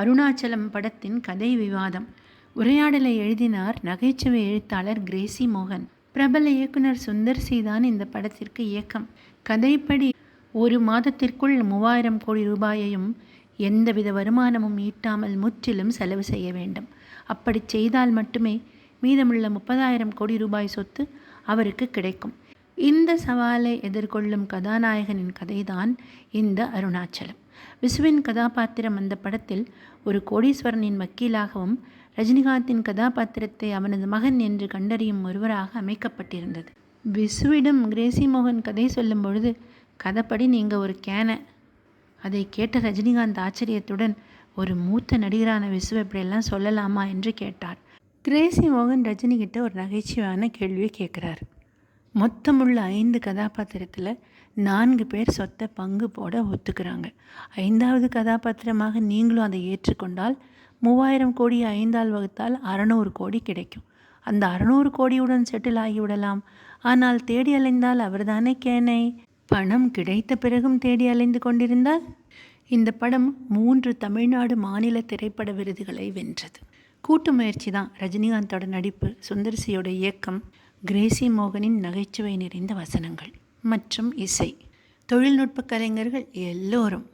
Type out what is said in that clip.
அருணாச்சலம் படத்தின் கதை விவாதம். உரையாடலை எழுதினார் நகைச்சுவை எழுத்தாளர் கிரேசி மோகன். பிரபல இயக்குனர் சுந்தர் சிதான் இந்த படத்திற்கு இயக்கம். கதைப்படி ஒரு மாதத்திற்குள் மூவாயிரம் கோடி ரூபாயையும் எந்தவித வருமானமும் ஈட்டாமல் முற்றிலும் செலவு செய்ய வேண்டும். அப்படி செய்தால் மட்டுமே மீதமுள்ள முப்பதாயிரம் கோடி ரூபாய் சொத்து அவருக்கு கிடைக்கும். இந்த சவாலை எதிர்கொள்ளும் கதாநாயகனின் கதைதான் இந்த அருணாச்சலம். விசுவின் கதாபாத்திரம் அந்த படத்தில் ஒரு கோடீஸ்வரனின் வக்கீலாகவும் ரஜினிகாந்தின் கதாபாத்திரத்தை அவனது மகன் என்று கண்டறியும் ஒருவராக அமைக்கப்பட்டிருந்தது. விசுவிடம் கிரேசி மோகன் கதை சொல்லும் பொழுது கதைப்படி நீங்கள் ஒரு கேனை. அதை கேட்ட ரஜினிகாந்த் ஆச்சரியத்துடன் ஒரு மூத்த நடிகரான விசுவை இப்படியெல்லாம் சொல்லலாமா? என்று கேட்டார். கிரேசி மோகன் ரஜினிகிட்ட ஒரு நகைச்சுவையான கேள்வியை கேட்குறாரு. மொத்தமுள்ள ஐந்து கதாபாத்திரத்தில் நான்கு பேர் சொத்தை பங்கு போட ஒத்துக்கிறாங்க. ஐந்தாவது கதாபாத்திரமாக நீங்களும் அதை ஏற்றுக்கொண்டால் மூவாயிரம் கோடி ஐந்தால் வகுத்தால் அறநூறு கோடி கிடைக்கும். அந்த அறநூறு கோடியுடன் செட்டில் ஆகிவிடலாம். ஆனால் தேடி அலைந்தால் அவர்தானே கேனை பணம் கிடைத்த பிறகும் தேடி அலைந்து கொண்டிருந்தால்? இந்த படம் மூன்று தமிழ்நாடு மாநில திரைப்பட விருதுகளை வென்றது. கூட்டு முயற்சி தான் ரஜினிகாந்தோட நடிப்பு சுந்தர்சியோட இயக்கம் கிரேசி மோகனின் நகைச்சுவை நிறைந்த வசனங்கள் மற்றும் இசை. தொழில்நுட்ப கலைஞர்கள் எல்லோரும்